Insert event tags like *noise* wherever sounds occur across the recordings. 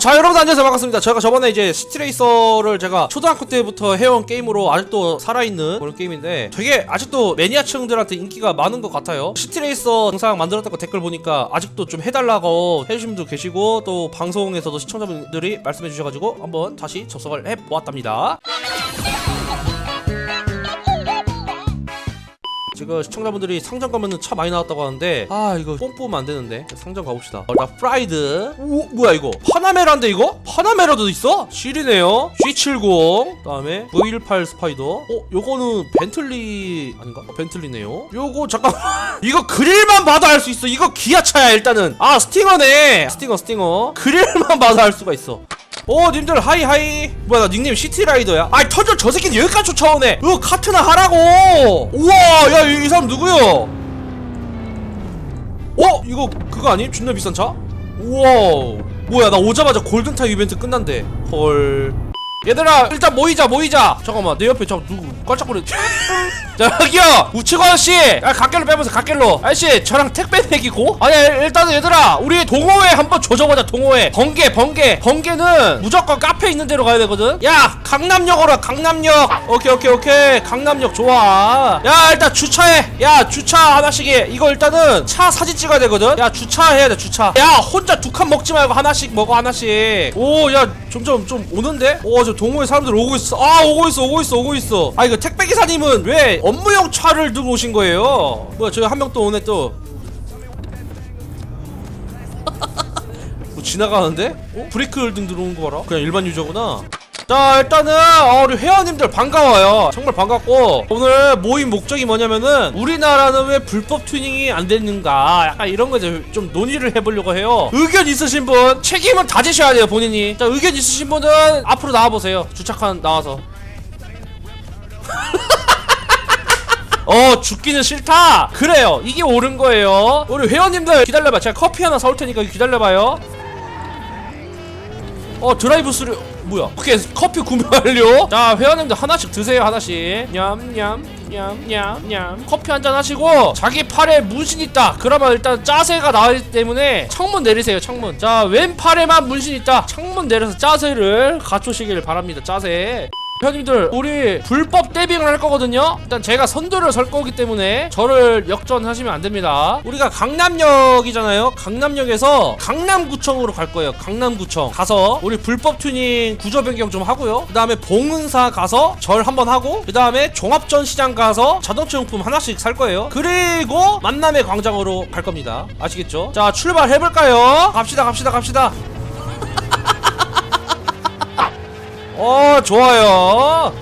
자 여러분 안녕하세요. 반갑습니다. 제가 저번에 이제 시티레이서를 제가 초등학교 때부터 해온 게임으로 아직도 살아있는 그런 게임인데 되게 아직도 매니아층들한테 인기가 많은 것 같아요. 시티레이서 영상 만들었다고 댓글 보니까 아직도 좀 해달라고 해주신 분도 계시고 또 방송에서도 시청자분들이 말씀해 주셔가지고 한번 다시 접속을 해보았답니다 지금 시청자분들이 상점 가면은 차 많이 나왔다고 하는데 아 이거 뽕 뽑으면 안 되는데. 상점 가봅시다. 어, 나 프라이드. 오 뭐야 이거? 파나메라인데 이거? 파나메라도 있어? 실이네요. G70 그다음에 V18 스파이더. 어 요거는 벤틀리 아닌가? 어, 벤틀리네요. 요거 잠깐 *laughs* 이거 그릴만 봐도 알 수 있어. 이거 기아차야 일단은. 아 스팅어네. 스팅어 스팅어. 그릴만 봐도 알 수가 있어 오 님들 하이 하이. 뭐야 나 닉네임 시티라이더야? 아이 터져. 저 새끼는 여기까지 쫓아오네. 이거 카트나 하라고. 우와 야이 이 사람 누구야 어? 이거 그거 아니? 존나 비싼 차? 우와. 뭐야 나 오자마자 골든타 이벤트 끝난대. 헐 얘들아 일단 모이자 모이자. 잠깐만 내 옆에 저 누구 깜짝거리 *laughs* 자 여기요. 우측 아저씨. 아 갓길로 빼보세요 갓길로. 아저씨 저랑 택배 내기고? 아니 일단은 얘들아 우리 동호회 한번 조져보자 동호회. 번개 번개. 번개는 무조건 카페 있는 데로 가야 되거든. 야 강남역으로 와, 강남역. 오케이 오케이 오케이. 강남역 좋아. 야 일단 주차해. 야 주차 하나씩 해. 이거 일단은 차 사진 찍어야 되거든. 야 주차해야 돼 주차. 야 혼자 두 칸 먹지 말고 하나씩 먹어 하나씩. 오 야 점점 좀 오는데? 오저 동호회 사람들 오고 있어. 아 오고 있어 오고 있어 오고 있어. 아 이거 택배 기사님은 왜 업무용 차를 들고 오신 거예요? 뭐야 저기 한 명 또 오네 또. *laughs* 뭐 지나가는데? 어? 브레이크 등 들어온 거 봐라. 그냥 일반 유저구나 자 일단은 어, 우리 회원님들 반가워요. 정말 반갑고 오늘 모임 목적이 뭐냐면은 우리나라는 왜 불법 튜닝이 안 됐는가? 약간 이런 거 이제 좀 논의를 해보려고 해요. 의견 있으신 분 책임은 다지셔야 돼요 본인이. 자 의견 있으신 분은 앞으로 나와보세요. 주차칸 나와서. *laughs* 어 죽기는 싫다? 그래요. 이게 옳은 거예요. 우리 회원님들 기다려봐. 제가 커피 하나 사올 테니까 기다려봐요. 어 드라이브 스루 뭐야? 오케이 커피 구매 완료 자 회원님들 하나씩 드세요 하나씩. 냠냠 냠냠냠. 커피 한 잔 하시고 자기 팔에 문신 있다. 그러면 일단 짜세가 나기 때문에 창문 내리세요 창문. 자 왼팔에만 문신 있다. 창문 내려서 짜세를 갖추시길 바랍니다 짜세 회원님들 우리 불법 데빙을 할 거거든요? 일단 제가 선두를 설 거기 때문에 저를 역전하시면 안 됩니다. 우리가 강남역이잖아요. 강남역에서 강남구청으로 갈 거예요. 강남구청. 가서 우리 불법 튜닝 구조 변경 좀 하고요. 그 다음에 봉은사 가서 절 한번 하고 그 다음에 종합전시장 가서 자동차 용품 하나씩 살 거예요. 그리고 만남의 광장으로 갈 겁니다. 아시겠죠? 자 출발해볼까요? 갑시다 갑시다 갑시다 어 좋아요.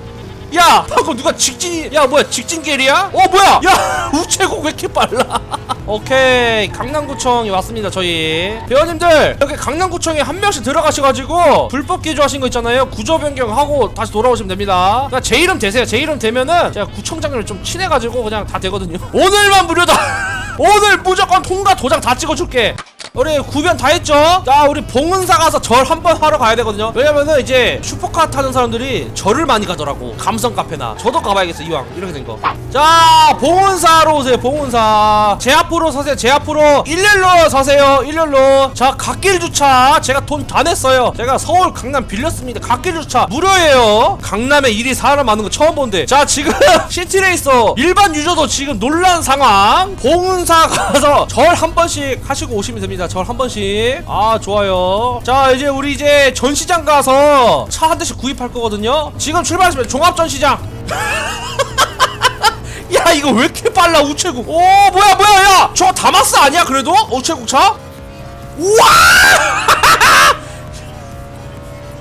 야 방금 누가 직진 야 뭐야 직진길이야? 어 뭐야? 야 *laughs* 우체국 왜 이렇게 빨라? *laughs* 오케이 강남구청에 왔습니다 저희. 회원님들 여기 강남구청에 한 명씩 들어가셔가지고 불법 기조하신 거 있잖아요. 구조 변경하고 다시 돌아오시면 됩니다. 그러니까 제 이름 되세요. 제 이름 되면은 제가 구청장님 좀 친해가지고 그냥 다 되거든요. 오늘만 무료다. *laughs* 오늘 무조건 통과 도장 다 찍어줄게 우리 구변 다 했죠? 자 우리 봉은사 가서 절 한 번 하러 가야 되거든요. 왜냐면은 이제 슈퍼카 타는 사람들이 절을 많이 가더라고. 감성 카페나. 저도 가봐야겠어 이왕. 이렇게 된거자 봉은사로 오세요 봉은사. 제 앞으로 서세요 제 앞으로. 일렬로 서세요 일렬로. 자 갓길 주차. 제가 돈 다 냈어요. 제가 서울 강남 빌렸습니다. 갓길 주차. 무료예요. 강남에 일이 사람 많은 거 처음 본데. 자 지금 *laughs* 시티레이서 일반 유저도 지금 놀란 상황. 봉은사 가서 절 한 번씩 하시고 오시면 됩니다 절 한 번씩. 아 좋아요. 자 이제 우리 이제 전시장 가서 차 한 대씩 구입할 거거든요. 지금 출발하시면 종합전시장. *laughs* 야 이거 왜 이렇게 빨라 우체국? 오 뭐야 뭐야 야 저 다마스 아니야 그래도? 우체국 차? 우와! *laughs*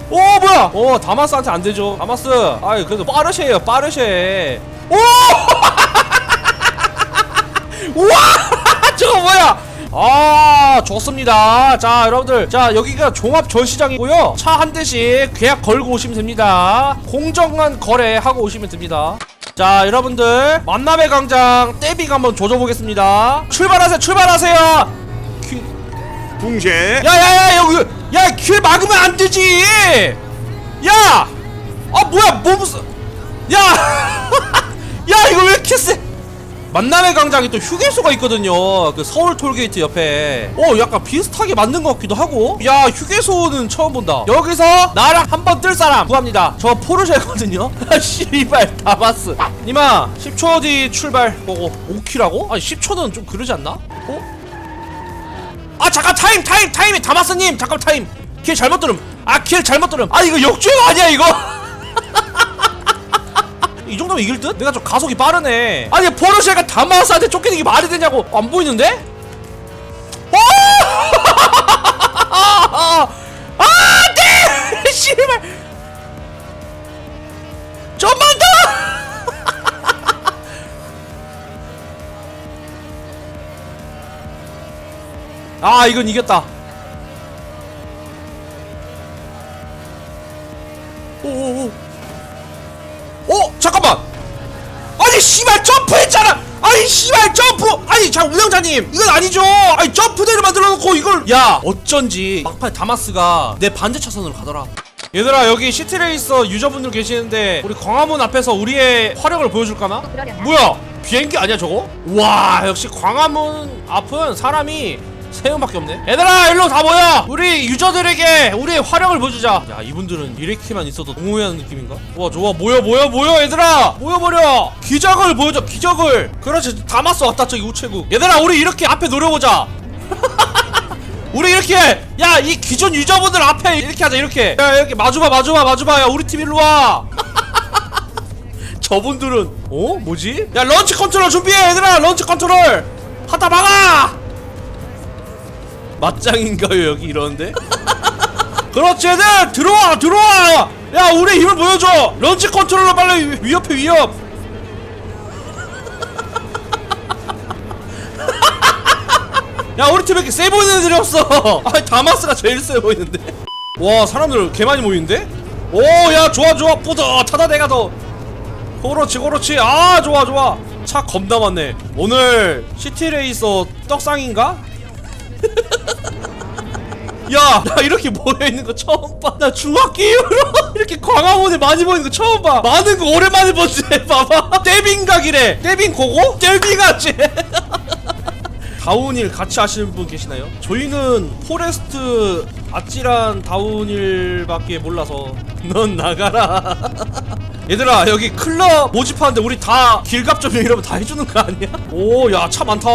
오 뭐야? 오 다마스한테 안 되죠. 다마스. 아이 그래도 빠르셔요 빠르셔. 오! *laughs* 우와! 저거 뭐야 아 좋습니다. 자 여러분들. 자 여기가 종합 전시장이고요. 차 한 대씩 계약 걸고 오시면 됩니다. 공정한 거래하고 오시면 됩니다. 자 여러분들. 만남의 광장 떼빙 한번 조져보겠습니다. 출발하세요 출발하세요. 퀴... 붕쉐 야야야 여기 야길 막으면 안 되지. 야! 아 뭐야 뭐 무슨 야! *laughs* 야 이거 왜 이렇게 세? 만남의 광장이 또 휴게소가 있거든요. 그 서울 톨게이트 옆에. 어 약간 비슷하게 만든 것 같기도 하고. 야 휴게소는 처음 본다. 여기서 나랑 한번 뜰 사람 구합니다. 저 포르쉐거든요. *laughs* 씨발 다바스 니마 10초 뒤 출발. 보고 5키라고? 아니 10초는 좀 그러지 않나? 어? 아 잠깐 타임 타임 타임이 다마스님. 잠깐 타임. 길 잘못 들음. 아길 잘못 들음. 아 이거 역주행 아니야 이거 *laughs* 이 정도면 이길 듯? 내가 좀 가속이 빠르네 아니 포르쉐가 다마스한테 쫓기는 게 말이 되냐고 안 보이는데? 어! *laughs* 아, 네! *laughs* 씨발! 좀만 더! *laughs* 아, 이건 이겼다. 씨발, 점프했잖아! 아니, 씨발, 점프! 아니, 자, 운영자님! 이건 아니죠! 아니, 점프대를 만들어 놓고 이걸! 야, 어쩐지, 막판에 다마스가 내 반대 차선으로 가더라. 얘들아, 여기 시티레이서 유저분들 계시는데, 우리 광화문 앞에서 우리의 화력을 보여줄까나? 뭐야? 비행기 아니야, 저거? 와, 역시 광화문 앞은 사람이 세 명밖에 없네. 얘들아, 일로 다 모여! 우리 유저들에게 우리의 화력을 보여주자. 야, 이분들은 이렇게만 있어도 동호회하는 느낌인가? 와, 좋아. 모여, 모여, 모여, 얘들아! 모여버려! 기적을 보여줘, 기적을! 그렇지, 다마스 왔다, 저기 우체국. 얘들아, 우리 이렇게 앞에 노려보자. *laughs* 우리 이렇게 야 이 기존 유저분들 앞에 이렇게 하자 이렇게 야 이렇게 마주봐 마주봐 마주봐 야 우리 팀 일로 와 *laughs* 저분들은 어 뭐지 야 런치 컨트롤 준비해 얘들아 런치 컨트롤 하다 막아 맞짱인가요 여기 이러는데? *laughs* 그렇지 얘들! 들어와 들어와! 야 우리 힘을 보여줘! 런치 컨트롤러 빨리 위- 위협해 위협! *laughs* 야 우리 팀에 이렇게 세 보이는 애들이 없어! *laughs* 아 다마스가 제일 세 보이는데? 와 사람들 개 많이 모이는데? 오야 좋아 좋아! 뿌듯하다 내가 더! 그렇지 그렇지! 아 좋아 좋아! 차 겁나 많네. 오늘 시티레이서 떡상인가? *laughs* 야, 나 이렇게 모여있는 거 처음 봐. 나 중학교 이후로 *laughs* 이렇게 광화문에 많이 모이는 거 처음 봐. 많은 거 오랜만에 보지. *laughs* 봐봐. 떼빙각이래. 떼빙 고고? 떼빙하지. 다운힐 같이 하시는 분 계시나요? 저희는 포레스트 아찔한 다운힐밖에 몰라서 넌 나가라 얘들아 여기 클럽 모집하는데 우리 다 길갑 좀 이러면 다 해주는 거 아니야? 오 야 차 많다.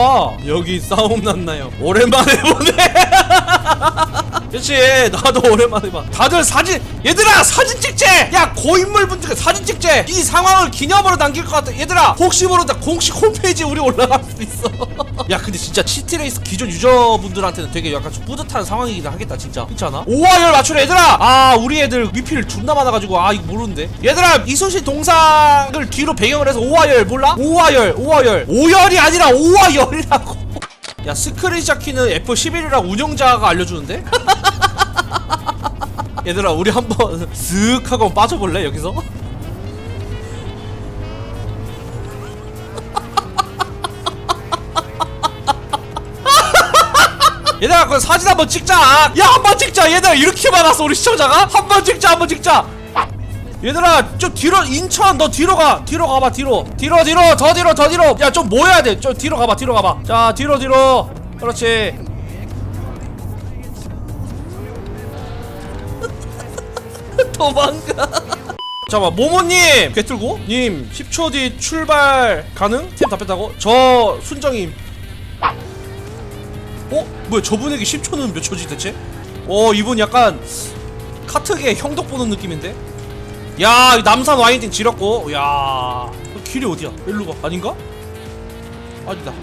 여기 싸움 났나요? 오랜만에 보네. *laughs* 그치 나도 오랜만에 봐. 다들 사진 얘들아 사진 찍재! 야 고인물 분들 사진 찍재! 이 상황을 기념으로 남길 것 같아. 얘들아 혹시 모르다. 공식 홈페이지에 우리 올라갈 수도 있어 *laughs* 야 근데 진짜 시티레이스 기존 유저분들한테는 되게 약간 좀 뿌듯한 상황이긴 하겠다 진짜 않아? 5화열 맞추래 얘들아 아 우리 애들 위필 존나 많아가지고 아 이거 모르는데 얘들아 이순신 동상을 뒤로 배경을 해서 5화열 몰라? 5화열 5화열 5열이 아니라 5화열이라고 *laughs* 야 스크린샷 키는 F11이라고 운영자가 알려주는데? *laughs* 얘들아 우리 한번 *laughs* 쓱 하고 빠져볼래 여기서? 얘들아 그 사진 한번 찍자. 야 한 번 찍자. 얘들아 이렇게 많았어 우리 시청자가? 한 번 찍자 한 번 찍자. 얘들아 좀 뒤로 인천 너 뒤로 가. 뒤로 가봐 뒤로. 뒤로 뒤로. 더 뒤로 더 뒤로. 야 좀 모여야 돼좀 뒤로 가봐 뒤로 가봐. 자 뒤로 뒤로. 그렇지. *laughs* 도망가. 잠깐만 모모님. 개틀고? 님 10초 뒤 출발 가능? 팀다 뺐다고? 저 순정임 어? 뭐야 저분에게 10초는 몇 초지 대체? 어 이분 약간 카트계 형덕 보는 느낌인데? 야 남산 와인딩 지렸고 야 길이 어디야? 일로 가 아닌가? 아니다 *laughs*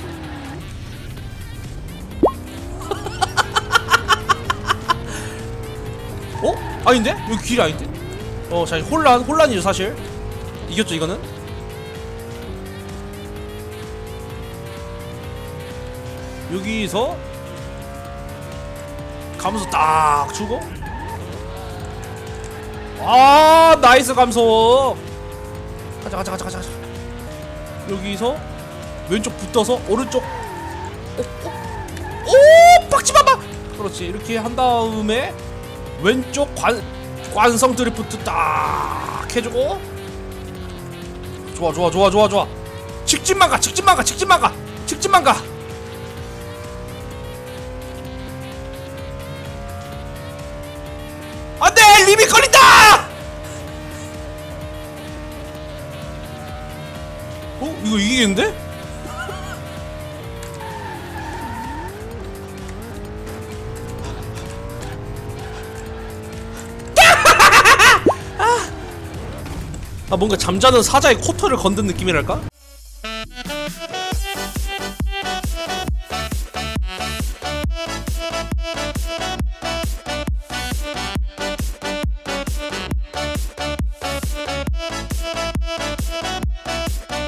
어? 아닌데? 여기 길이 아닌데? 어, 자, 혼란, 혼란이죠, 사실. 이겼죠, 이거는? 여기서 가면서 딱 주고. 아 나이스 감소. 가자 가자 가자 가자. 여기서 왼쪽 붙어서 오른쪽. 오, 오, 오 빡치 봐봐. 그렇지 이렇게 한 다음에 왼쪽 관 관성 드리프트 딱 해주고. 좋아 좋아 좋아 좋아 좋아. 직진만 가 직진만 가 직진만 가 직진만 가 리밋 걸린다! 어? 이거 이기겠는데? *laughs* 아 뭔가 잠자는 사자의 코털을 건든 느낌이랄까